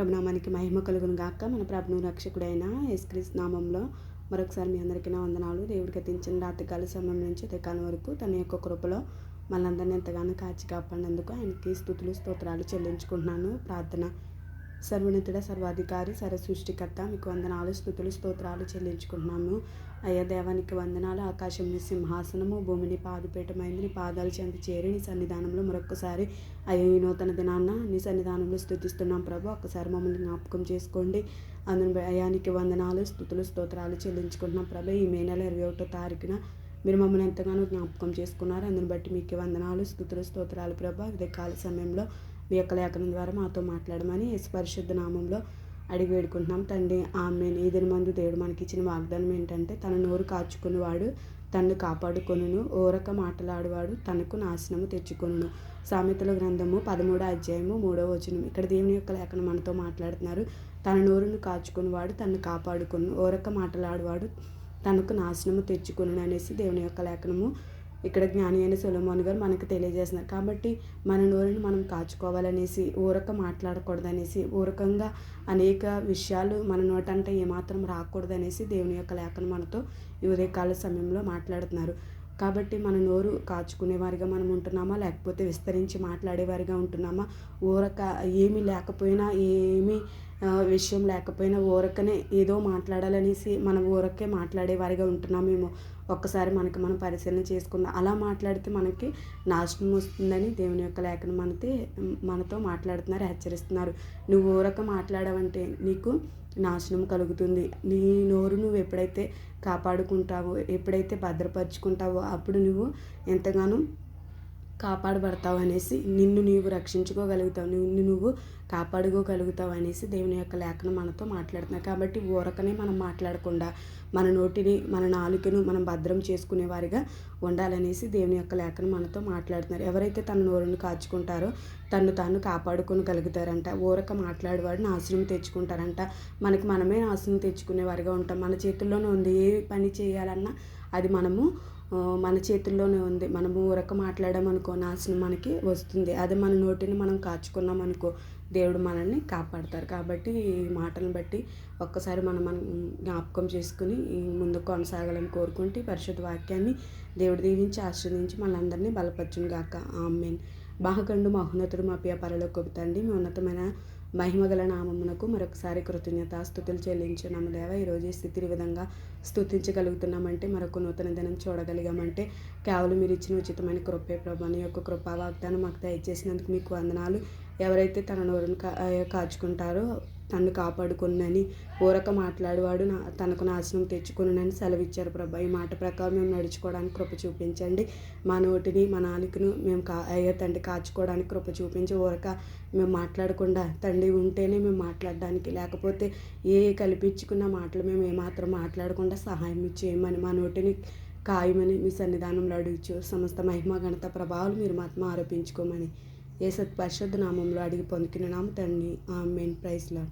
ప్రభునామానికి మహిమ కలుగును గాక. మన ప్రభును రక్షకుడైన యేసుక్రీస్తు నామంలో మరొకసారి మీ అందరికీ నా వందనాలు. దేవుడికి గతించిన రాత్రికాల సమయం నుంచి ఉదయకాలం వరకు తన యొక్క కృపలో మనందరినీ ఎంతగానో కాచి కాపాడినందుకు ఆయనకి స్థుతులు స్తోత్రాలు చెల్లించుకుంటున్నాను. ప్రార్థన సర్వనితుడ సర్వాధికారి సర సృష్టికర్త మీకు వందనాలు స్థుతులు స్తోత్రాలు చెల్లించుకుంటున్నాము. అయ్యా దేవానికి వందనాలు. ఆకాశం సింహాసనము భూమిని పాదుపేటమైంది నీ పాదాలు చెంత చేరి నీ సన్నిధానంలో మరొకసారి అయ్యో ఈ నూతన దినాన్న నీ సన్నిధానంలో స్థుతిస్తున్నాం ప్రభు. ఒక్కసారి మమ్మల్ని జ్ఞాపకం చేసుకోండి. అందుని అయానికి వందనాలు స్థుతులు స్తోత్రాలు చెల్లించుకుంటున్నాం ప్రభు. ఈ మే నెల ఇరవై ఒకటో తారీఖున మీరు మమ్మల్ని ఎంతగానో జ్ఞాపకం చేసుకున్నారు. అందుని బట్టి మీకు వందనాలు స్థుతులు స్తోత్రాలు ప్రభా. ఇదే కాల సమయంలో మీ యొక్క లేఖనం ద్వారా మాతో మాట్లాడమని పరిశుద్ధ నామంలో అడిగి వేడుకుంటున్నాం. తండ్రి ఆమె ఈదిన మందు దేవుడు మనకి ఇచ్చిన వాగ్దానం ఏంటంటే తన నోరు కాచుకునేవాడు తన్ను కాపాడుకొనును. ఓరక మాట్లాడేవాడు తనకు నాశనము తెచ్చుకొనును. సామెతల గ్రంథము పదమూడో అధ్యాయము మూడో వచనం ఇక్కడ దేవుని యొక్క లేఖనం మనతో మాట్లాడుతున్నారు. తన నోరును కాచుకునేవాడు తన్ను కాపాడుకొను. ఓరక మాట్లాడేవాడు తనకు నాశనము తెచ్చుకును అనేసి దేవుని యొక్క లేఖనము ఇక్కడ జ్ఞాని అయిన సొలమోన్ గారు మనకు తెలియజేస్తున్నారు. కాబట్టి మన నోరుని మనం కాచుకోవాలనేసి ఊరక మాట్లాడకూడదనేసి ఊరకంగా అనేక విషయాలు మన నోటంటే ఏమాత్రం రాకూడదనేసి దేవుని యొక్క లేఖను మనతో ఈ ఉదయకాల సమయంలో మాట్లాడుతున్నారు. కాబట్టి మన నోరు కాచుకునేవారిగా మనం ఉంటున్నామా? లేకపోతే విస్తరించి మాట్లాడేవారిగా ఉంటున్నామా? ఊరక ఏమీ లేకపోయినా ఏమీ విషయం లేకపోయినా ఊరకనే ఏదో మాట్లాడాలనేసి మనం ఊరకే మాట్లాడేవారిగా ఉంటున్నామేమో. ఒక్కసారి మనకి మనం పరిశీలన చేసుకుందాం. అలా మాట్లాడితే మనకి నాశనం వస్తుందని దేవుని యొక్క లేఖను మనతే మనతో మాట్లాడుతున్నారు హెచ్చరిస్తున్నారు. నువ్వు ఊరక మాట్లాడవంటే నీకు నాశనం కలుగుతుంది. నీ నోరు నువ్వు ఎప్పుడైతే కాపాడుకుంటావో ఎప్పుడైతే భద్రపరుచుకుంటావో అప్పుడు నువ్వు ఎంతగానో కాపాడబడతావు అనేసి నిన్ను నీవు రక్షించుకోగలుగుతావు నిన్ను నువ్వు కాపాడుకోగలుగుతావు అనేసి దేవుని యొక్క లేఖను మనతో మాట్లాడుతున్నాయి కాబట్టి ఊరకనే మనం మాట్లాడకుండా మన నోటిని మన నాలుకను మనం భద్రం చేసుకునే వారిగా ఉండాలనేసి దేవుని యొక్క లేఖను మనతో మాట్లాడుతున్నారు. ఎవరైతే తన నోరుని కాచుకుంటారో తను తాను కాపాడుకోగలుగుతారంట ఊరక మాట్లాడేవాడు నాశనం తెచ్చుకుంటారంట. మనకి మనమే నాశనం తెచ్చుకునే వారిగా ఉంటాం. మన చేతుల్లోనే ఉంది. ఏ పని చేయాలన్నా అది మనము మన చేతుల్లోనే ఉంది. మనము ఊరక మాట్లాడామనుకో నాశనం మనకి వస్తుంది. అదే మన నోటిని మనం కాచుకున్నాం అనుకో దేవుడు మనల్ని కాపాడతారు. కాబట్టి ఈ మాటలను బట్టి ఒక్కసారి మనం మనం జ్ఞాపకం చేసుకుని ముందు కొనసాగాలని కోరుకుంటే పరిశుద్ధ వాక్యాన్ని దేవుడు దీవించి ఆశ్రదించి మనందరినీ బలపరచును గాక ఆమెన్. బాహగండు మహోన్నతుడు మా పియ పరలోకి తండి మీ ఉన్నతమైన మహిమగల నామమునకు మరొకసారి కృతజ్ఞత స్థుతులు చెల్లించున్నాము దేవ. ఈరోజు ఈ స్థితిని విధంగా స్థుతించగలుగుతున్నామంటే మరొక నూతన దినం చూడగలిగామంటే కేవలం మీరు ఇచ్చిన ఉచితమైన కృపే ప్రభాని యొక్క కృపా వాగ్దానం మాకు దయచేసినందుకు మీకు వందనాలు. ఎవరైతే తన నోరును కా కాచుకుంటారో తను కాపాడుకున్నని ఊరక మాట్లాడేవాడు నా తనకు నాశనం తెచ్చుకునని సెలవిచ్చారు ప్రభా. ఈ మాట ప్రకారం మేము నడుచుకోవడానికి కృప చూపించండి. మా నోటిని మా నాలుకను మేము కా అయ్యో తండ్రి కాచుకోవడానికి కృప చూపించి ఊరక మేము మాట్లాడకుండా తండ్రి ఉంటేనే మేము మాట్లాడడానికి లేకపోతే ఏ కల్పించుకున్న మాటలు మేము ఏమాత్రం మాట్లాడకుండా సహాయం చేయమని మా నోటిని ఖాయమని మీ సన్నిధానంలో అడుగుచు. సమస్త మహిమ గణత ప్రభావాలు మీరు మాత్రం ఆరోపించుకోమని ఏ సత్పరిషత్ నామంలో అడిగి పొందుకున్న నామ తండ్రి. ఆ మెయిన్ ప్రైజ్లో